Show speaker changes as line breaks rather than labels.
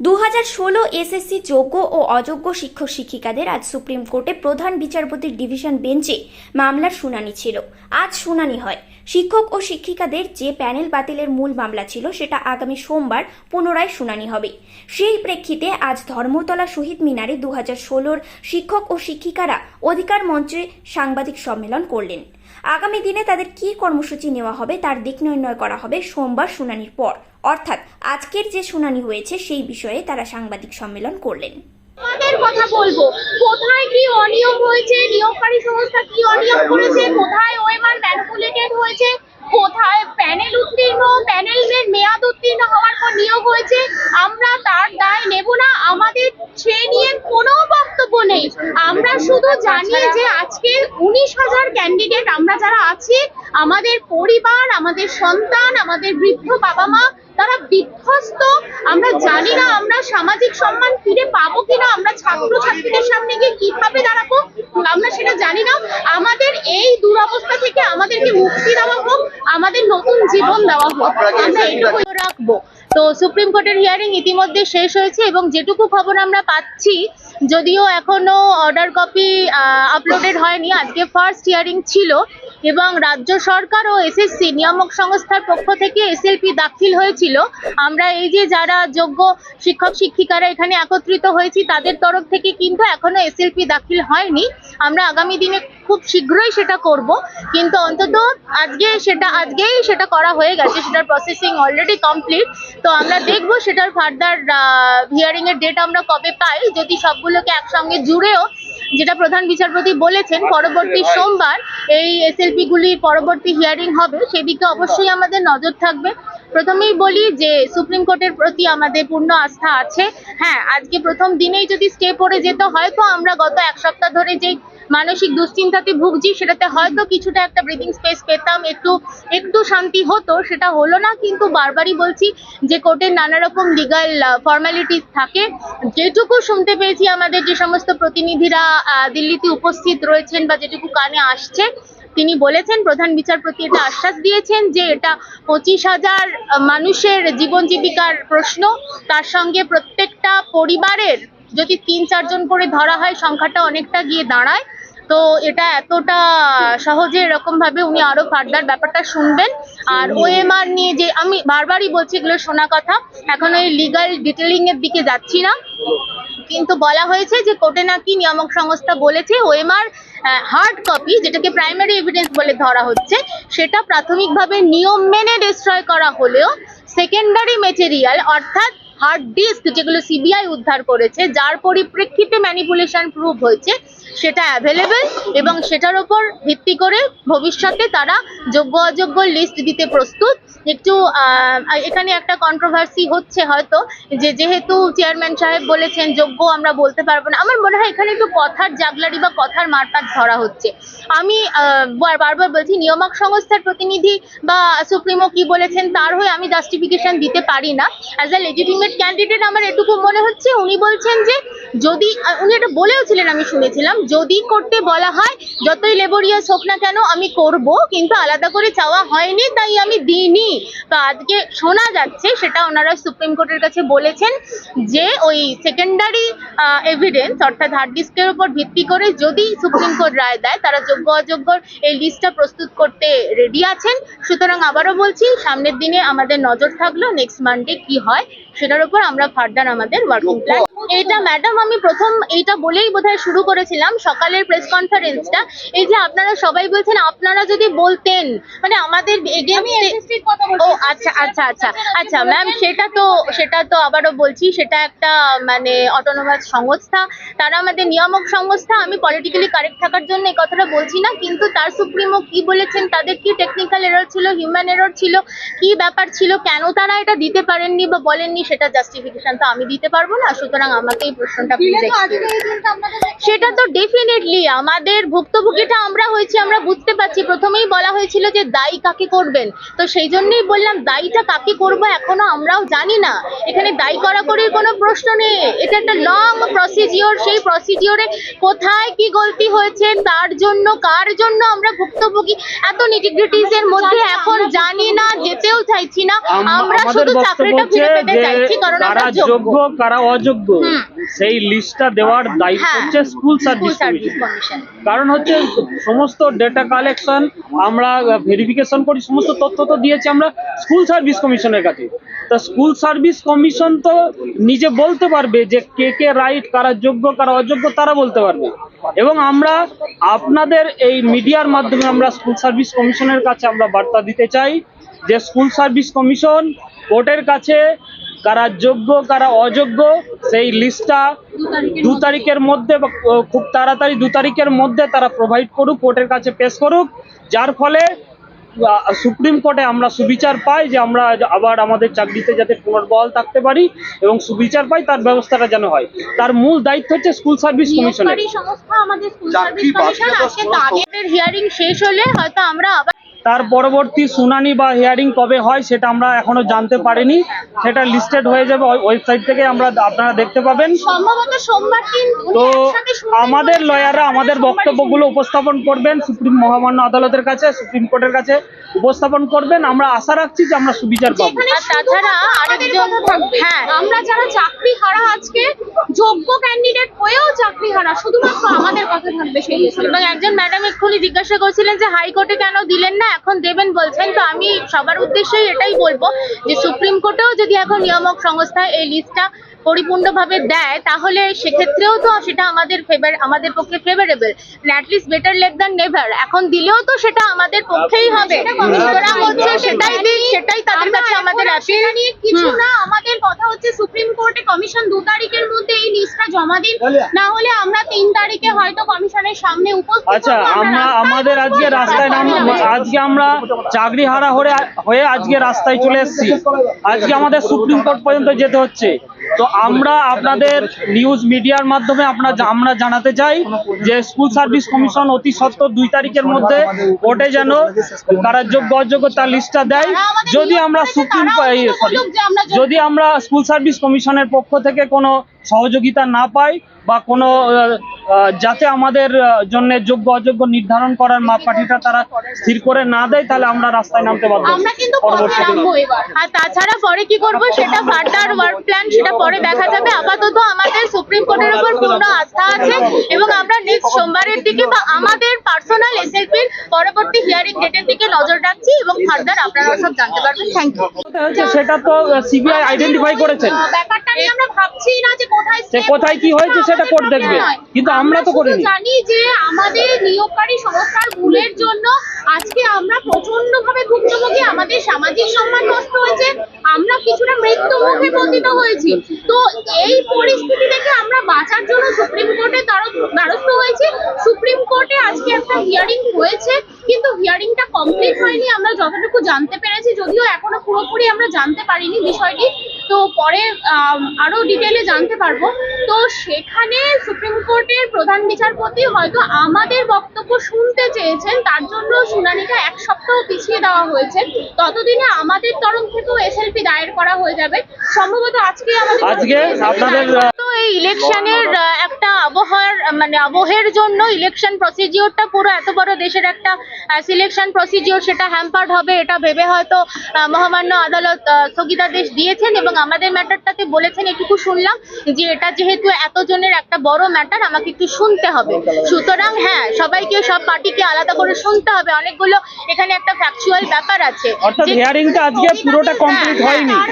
দু হাজার ষোলো এসএসসি যোগ্য ও অযোগ্য শিক্ষক শিক্ষিকাদের আজ সুপ্রিম কোর্টে প্রধান বিচারপতির ডিভিশন বেঞ্চে মামলার শুনানি ছিল। আজ শুনানি হয়। শিক্ষক ও শিক্ষিকাদের যে প্যানেল বাতিলের মূল মামলা ছিল, সেটা আগামী সোমবার পুনরায় শুনানি হবে। সেই প্রেক্ষিতে আজ ধর্মতলা শহীদ মিনারে দু হাজার ষোলোর শিক্ষক ও শিক্ষিকারা অধিকার মঞ্চে সাংবাদিক সম্মেলন করলেন। আগামী দিনে তাদের কি কর্মসূচি নেওয়া হবে তার দিক নির্ণয় করা হবে সোমবার শুনানির পর। অর্থাৎ আজকের যে শুনানি হয়েছে সেই বিষয়ে তারা সাংবাদিক সম্মেলন করলেন।
কথা বলব। কোথায় কি অনিয়ম হয়েছে? নিয়োগকারী সংস্থা কি অনিয়ম করেছে? কোথায় ওয়েমার হয়েছে? কোথায় প্যানেল উত্তীর্ণ প্যানেলের মেয়াদ উত্তীর্ণ হওয়ার পর নিয়োগ হয়েছে আমরা তার দায় নেব না আমাদের সে নিয়ে কোনো বক্তব্য নেই। আমরা শুধু জানি যে আজকে উনিশ হাজার ক্যান্ডিডেট আমরা যারা আছি আমাদের পরিবার আমাদের সন্তান আমাদের বৃদ্ধ বাবা মা তারা বিধ্বস্ত। আমরা জানি না আমরা সামাজিক সম্মান ফিরে পাবো কিনা আমরা ছাত্র ছাত্রীদের সামনে গিয়ে কীভাবে দাঁড়াবো আমরা সেটা জানি না। আমাদের এই থেকে আমাদেরকে মুক্তি দেওয়া হোক আমাদের নতুন জীবন দেওয়া হোক আমরা এটুকু রাখব। তো সুপ্রিম কোর্টের হিয়ারিং ইতিমধ্যে শেষ হয়েছে এবং যেটুকু খবর আমরা পাচ্ছি যদিও এখনও অর্ডার কপি আপলোডেড হয়নি আজকে ফার্স্ট হিয়ারিং ছিল এবং রাজ্য সরকার ও এসএসসি নিয়ামক সংস্থার পক্ষ থেকে এসএলপি দাখিল হয়েছিল। আমরা এই যে যারা যোগ্য শিক্ষক শিক্ষিকারা এখানে একত্রিত হয়েছি, তাদের তরফ থেকে কিন্তু এখনও এসএলপি দাখিল হয়নি। আমরা আগামী দিনে খুব শীঘ্রই সেটা করব। কিন্তু অন্তত আজকে সেটা, আজকেই সেটা করা হয়ে গেছে। সেটার প্রসেসিং অলরেডি কমপ্লিট তো আমরা দেখব সেটার ফার্দার হিয়ারিং এর ডেট আমরা কবে পাই। যদি সবগুলোকে একসঙ্গে জুড়েও যেটা প্রধান বিচারপতি বলেছেন পরবর্তী সোমবার এই এসএলপি গুলির পরবর্তী হিয়ারিং হবে সেদিকে অবশ্যই আমাদের নজর থাকবে। প্রথমেই বলি যে সুপ্রিম কোর্টের প্রতি আমাদের পূর্ণ আস্থা আছে। হ্যাঁ আজকে প্রথম দিনেই যদি স্টে পড়ে হয় তো আমরা গত এক সপ্তাহ ধরে যে মানসিক দুশ্চিন্তাতে ভুগছি, সেটাতে হয়তো কিছুটা একটা ব্রিদিং স্পেস পেতাম, একটু একটু শান্তি হতো, সেটা হলো না, কিন্তু বারবারই বলছি যে কোর্টের নানা রকম লিগাল ফর্মালিটিস থাকে। যেটুকু শুনতে পেয়েছি আমাদের যে সমস্ত প্রতিনিধিরা দিল্লিতে উপস্থিত রয়েছেন বা যেটুকু কানে আসছে, তিনি বলেছেন, প্রধান বিচারপতি এটা আশ্বাস দিয়েছেন যে এটা পঁচিশ হাজার মানুষের জীবন জীবিকার প্রশ্ন। তার সঙ্গে প্রত্যেকটা পরিবারের যদি তিন চারজন করে ধরা হয়, সংখ্যাটা অনেকটা গিয়ে দাঁড়ায়। তো এটা এতটা সহজে এরকম ভাবে উনি আরও ফার্দার ব্যাপারটা শুনবেন। আর ওএমআর নিয়ে যে আমি বারবারই বলছি এগুলো শোনা কথা এখন ওই লিগাল ডিটেলিং এর দিকে যাচ্ছি না। কিন্তু বলা হয়েছে যে কোর্টে নাকি নিয়ামক সংস্থা বলেছে ওএমআর হার্ড কপি যেটাকে প্রাইমারি এভিডেন্স বলে ধরা হচ্ছে সেটা প্রাথমিকভাবে নিয়ম মেনে ডিস্ট্রয় করা হলেও সেকেন্ডারি মেটেরিয়াল অর্থাৎ হার্ড ডিস্ক যেগুলো সিবিআই উদ্ধার করেছে যার পরিপ্রেক্ষিতে ম্যানিপুলেশন প্রুভ হয়েছে সেটা অ্যাভেলেবেল এবং সেটার উপর ভিত্তি করে ভবিষ্যতে তারা যোগ্য অযোগ্য লিস্ট দিতে প্রস্তুত। একটু এখানে একটা কন্ট্রোভার্সি হচ্ছে হয়তো যে যেহেতু চেয়ারম্যান সাহেব বলেছেন, যোগ্য আমরা বলতে পারব না। আমার মনে হয় এখানে একটু কথার জাগলারি বা কথার মারপাট ধরা হচ্ছে। আমি বার- বারবার বলছি, নিয়ামক সংস্থার প্রতিনিধি বা সুপ্রিমো কি বলেছেন তার হয়ে আমি জাস্টিফিকেশন দিতে পারি না। অ্যাজ এ লেজিটিমেট ক্যান্ডিডেট আমার এটুকু মনে হচ্ছে, উনি বলছেন যে যদি উনি এটা বলেও ছিলেন আমি শুনেছিলাম যদি করতে বলা হয়, যতই লেবোরিয়াস হোক না কেন, আমি করব। কিন্তু আলাদা করে চাওয়া হয়নি, তাই আমি দিইনি। তো আজকে শোনা যাচ্ছে, সেটা ওনারা সুপ্রিম কোর্টের কাছে বলেছেন যে ওই সেকেন্ডারি এভিডেন্স অর্থাৎ হার্ড ডিস্কের উপর ভিত্তি করে যদি সুপ্রিম কোর্ট রায় দেয়, তারা যোগ্য অযোগ্য এই লিস্টটা প্রস্তুত করতে রেডি আছেন। সুতরাং আবারও বলছি, সামনের দিনে আমাদের নজর থাকল নেক্সট মানডে কি হয় সেটার উপর আমরা ফার্দার আমাদের ওয়ার্কিং প্ল্যান এটা ম্যাডাম আমি প্রথম এইটা বলেই বোধহয় শুরু করেছিলাম সকালের প্রেস কনফারেন্সটা এই যে আপনারা সবাই বলছেন আপনারা যদি বলতেন মানে আমাদের ও আচ্ছা আচ্ছা আচ্ছা আচ্ছা ম্যাম সেটা তো সেটা তো আবারও বলছি সেটা একটা মানে অটোনোমাস সংস্থা। তারা আমাদের নিয়ামক সংস্থা আমি পলিটিক্যালি কারেক্ট থাকার জন্য এই কথাটা বলছি না কিন্তু তার সুপ্রিমো কি বলেছেন তাদের কি টেকনিক্যাল এরর ছিল হিউম্যান এরর ছিল কি ব্যাপার ছিল কেন তারা এটা দিতে পারেননি বা বলেননি সেটা জাস্টিফিকেশন তো আমি দিতে পারব না সুতরাং আমাকে এই প্রশ্নটা প্লিজ সেটা তো ডেফিনেটলি আমাদের ভুক্তভোগীটা আমরা হয়েছি আমরা বুঝতে পারছি। প্রথমেই বলা হয়েছিল যে দায়ী কাকে করবেন। তো সেই জন্যই বললাম দায়ীটা কাকে করব এখনও আমরাও জানি না। এখানে দায়ী করা করে কোনো প্রশ্ন নেই। এটা একটা লং প্রসিজিওর সেই প্রসিজিওরে কোথায় কি গলতি হয়েছে তার জন্য কার জন্য আমরা ভুক্তভোগী? এত নিটিগ্রিটিস এর মধ্যে এখন জানি না যেতেও চাইছি না। আমরা শুধু চাকরিটা ফিরে পেতে কারণ
কারা
যোগ্য
কারা অযোগ্য সেই লিস্টটা দেওয়ার দায়িত্ব
হ্যাঁ।
হচ্ছে স্কুল সার্ভিস কমিশন কারণ হচ্ছে সমস্ত ডেটা কালেকশন আমরা ভেরিফিকেশন করি সমস্ত তথ্য তো দিয়েছি আমরা স্কুল সার্ভিস কমিশনের কাছে। তা স্কুল সার্ভিস কমিশন তো নিজে বলতে পারবে যে কে কে রাইট কারা যোগ্য কারা অযোগ্য তারা বলতে পারবে। এবং আমরা আপনাদের এই মিডিয়ার মাধ্যমে আমরা স্কুল সার্ভিস কমিশনের কাছে আমরা বার্তা দিতে চাই যে স্কুল সার্ভিস কমিশন কোর্টের কাছে কারা যোগ্য কারা অযোগ্য সেই লিস্টটা দু তারিখের মধ্যে খুব তাড়াতাড়ি দু তারিখের মধ্যে তারা প্রোভাইড করুক কোর্টের কাছে পেশ করুক। যার ফলে সুপ্রিম কোর্টে আমরা সুবিচার পাই যে আমরা আবার আমাদের চাকরিতে যাতে পুনর্বহাল থাকতে পারি এবং সুবিচার পাই তার ব্যবস্থাটা যেন হয়। তার মূল দায়িত্ব হচ্ছে স্কুল সার্ভিস কমিশনের
হিয়ারিং শেষ হলে হয়তো আমরা আবার
তার পরবর্তী শুনানি বা হিয়ারিং কবে হয় সেটা আমরা এখনও জানতে পারিনি। সেটা লিস্টেড হয়ে যাবে ওয়েবসাইট থেকে আমরা আপনারা দেখতে পাবেন।
সম্ভবত সোমবার দিন উনি
তো আমাদের লয়াররা আমাদের বক্তব্যগুলো উপস্থাপন করবেন সুপ্রিম মহামান্য আদালতের কাছে সুপ্রিম কোর্টের কাছে উপস্থাপন করবেন। আমরা আশা রাখছি যে আমরা সুবিচার পাবো।
তাছাড়া আরেকজন হ্যাঁ।
আমরা যারা চাকরি হারা আজকে যোগ্য ক্যান্ডিডেট হয়েও চাকরি হারা শুধুমাত্র আমাদের কথা থাকবে সেই
এবং একজন ম্যাডাম এক্ষুনি জিজ্ঞাসা করছিলেন যে হাইকোর্টে কেন দিলেন না? এখন দেবেন বলছেন তো আমি সবার উদ্দেশ্যেই এটাই বলব যে সুপ্রিম কোর্টেও যদি এখন নিয়ামক সংস্থা এই লিস্টটা পরিপূর্ণভাবে দেয় তাহলে সেক্ষেত্রেও তো সেটা আমাদের ফেভার আমাদের পক্ষে favourable at least better late than never এখন দিলেও তো সেটা আমাদের পক্ষেই হবে। সেটাই সেটাই তাদের কাছে আমাদের
আপিল কিছু না আমাদের সুপ্রিম কোর্টে কমিশন দু তারিখের মধ্যে এই লিস্টটা জমা দিন। না হলে আমরা তিন তারিখে হয়তো কমিশনের সামনে উপস্থিত
আচ্ছা আমরা আমাদের আজকে রাস্তায় নাম আজকে আমরা চাকরি হারা হয়ে হয়ে আজকে রাস্তায় চলে এসেছি। আজকে আমাদের সুপ্রিম কোর্ট পর্যন্ত যেতে হচ্ছে। তো আমরা আপনাদের নিউজ মিডিয়ার মাধ্যমে আপনার আমরা জানাতে চাই যে স্কুল সার্ভিস কমিশন অতি সত্ত্বর দুই তারিখের মধ্যে কোর্টে যেন তারা যোগ্য অযোগ্য তার লিস্টটা দেয়। যদি আমরা সুপ্রিম যদি আমরা স্কুল সার্ভিস কমিশনের পক্ষ থেকে কোনো সহযোগিতা না পাই বা কোনো যাতে আমাদের জন্য যোগ্য অযোগ্য নির্ধারণ করার মাপকাঠিটা তারা স্থির করে না দেয় তাহলে আমরা রাস্তায় নামতে বাধ্য
আমরা কিন্তু পথে নামবো এবার।
আর তাছাড়া পরে কি করব সেটা ফার্দার ওয়ার্ক প্ল্যান সেটা পরে দেখা যাবে। আপাতত আমাদের সুপ্রিম কোর্টের উপর পূর্ণ আস্থা আছে এবং আমরা নেক্সট সোমবারের দিকে বা আমাদের পার্সোনাল এসএলপির পরবর্তী হিয়ারিং ডেটের দিকে নজর রাখছি এবং ফার্দার আপনারা সব জানতে পারবেন। থ্যাংক ইউ
সেটা তো সিবিআই আইডেন্টিফাই করেছেন
ব্যাপারটা নিয়ে আমরা ভাবছি না যে
সে কোথায় কি হয়েছে সেটা কোর্ট দেখবে। কিন্তু আমরা তো করিনি।
জানি যে আমাদের নিয়োগকারী সংস্থার ভুলের জন্য আজকে আমরা প্রচণ্ড ভাবে ভুক্তভোগী আমাদের সামাজিক সম্মান নষ্ট হয়েছে আমরা কিছুটা মৃত্যু মুখে পতিত হয়েছি। তো এই পরিস্থিতি থেকে আমরা বাঁচার জন্য সুপ্রিম কোর্টের দ্বারস্থ- দ্বারস্থ হয়েছি। সুপ্রিম কোর্টে আজকে একটা হিয়ারিং হয়েছে কিন্তু হিয়ারিংটা কমপ্লিট হয়নি। আমরা যতটুকু জানতে পেরেছি যদিও এখনও পুরোপুরি আমরা জানতে পারিনি বিষয়টি। তো পরে আরও ডিটেলে জানতে পারব। তো সেখানে সুপ্রিম কোর্টের প্রধান বিচারপতি হয়তো আমাদের বক্তব্য শুনতে চেয়েছেন তার জন্য শুনানিটা এক সপ্তাহ পিছিয়ে দেওয়া হয়েছে। ততদিনে আমাদের তরফ থেকেও এসএলপি দায়ের করা হয়ে যাবে। সম্ভবত আজকে আমাদের
আজকে আপনাদের
তো এই ইলেকশনের একটা আবহাওয়ার মানে আবহের জন্য ইলেকশন প্রসিজিওরটা পুরো এত বড় দেশের একটা সিলেকশন প্রসিজিওর সেটা হ্যাম্পার্ড হবে এটা ভেবে হয়তো আহ, মহামান্য আদালত স্থগিতাদেশ দিয়েছেন এবং আমাদের ম্যাটারটাতে বলেছেন এটুকু শুনলাম যে এটা যেহেতু এতজনের একটা বড় ম্যাটার আমাকে একটু শুনতে হবে। সুতরাং হ্যাঁ সবাইকে সব পার্টিকে আলাদা করে শুনতে হবে। অনেকগুলো এখানে একটা ফ্যাকচুয়াল ব্যাপার আছে।
অর্থাৎ হিয়ারিংটা আজকে পুরোটা কমপ্লিট
হ্যাঁ,
হয়নি।
হ্যাঁ,